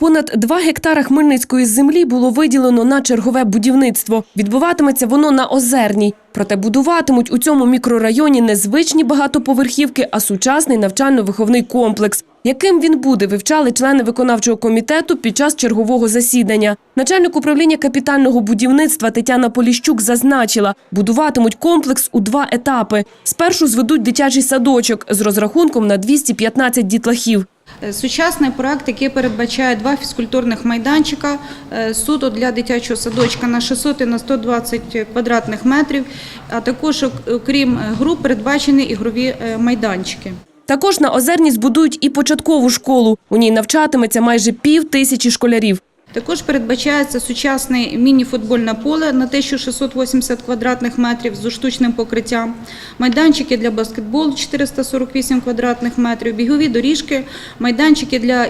Понад 2 гектара хмельницької землі було виділено на чергове будівництво. Відбуватиметься воно на Озерній. Проте будуватимуть у цьому мікрорайоні не звичні багатоповерхівки, а сучасний навчально-виховний комплекс. Яким він буде, вивчали члени виконавчого комітету під час чергового засідання. Начальник управління капітального будівництва Тетяна Поліщук зазначила, будуватимуть комплекс у два етапи. Спершу зведуть дитячий садочок з розрахунком на 215 дітлахів. Е, Сучасний проект, який передбачає два фізкультурних майданчика, е, суто для дитячого садочка на 600 і на 120 квадратних метрів, а також ок- окрім е, груп передбачені ігрові майданчики. Також на Озерні збудують і початкову школу. У ній навчатиметься майже пів тисячі школярів. Також передбачається сучасне міні-футбольне поле на 1680 квадратних метрів з штучним покриттям, майданчики для баскетболу 448 квадратних метрів, бігові доріжки, майданчики для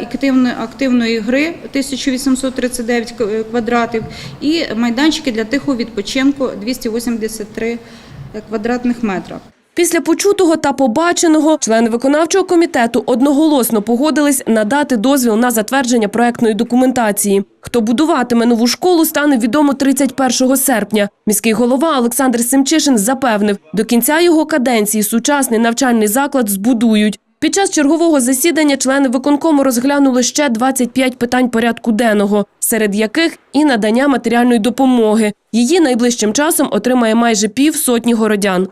активної, гри 1839 квадратів. І майданчики для тихого відпочинку 283 квадратних метра. Після почутого та побаченого члени виконавчого комітету одноголосно погодились надати дозвіл на затвердження проектної документації. Хто будуватиме нову школу, стане відомо 31 серпня. Міський голова Олександр Семчишин запевнив, до кінця його каденції сучасний навчальний заклад збудують. Під час чергового засідання члени виконкому розглянули ще 25 питань порядку денного, серед яких і надання матеріальної допомоги. Її найближчим часом отримає майже пів сотні городян.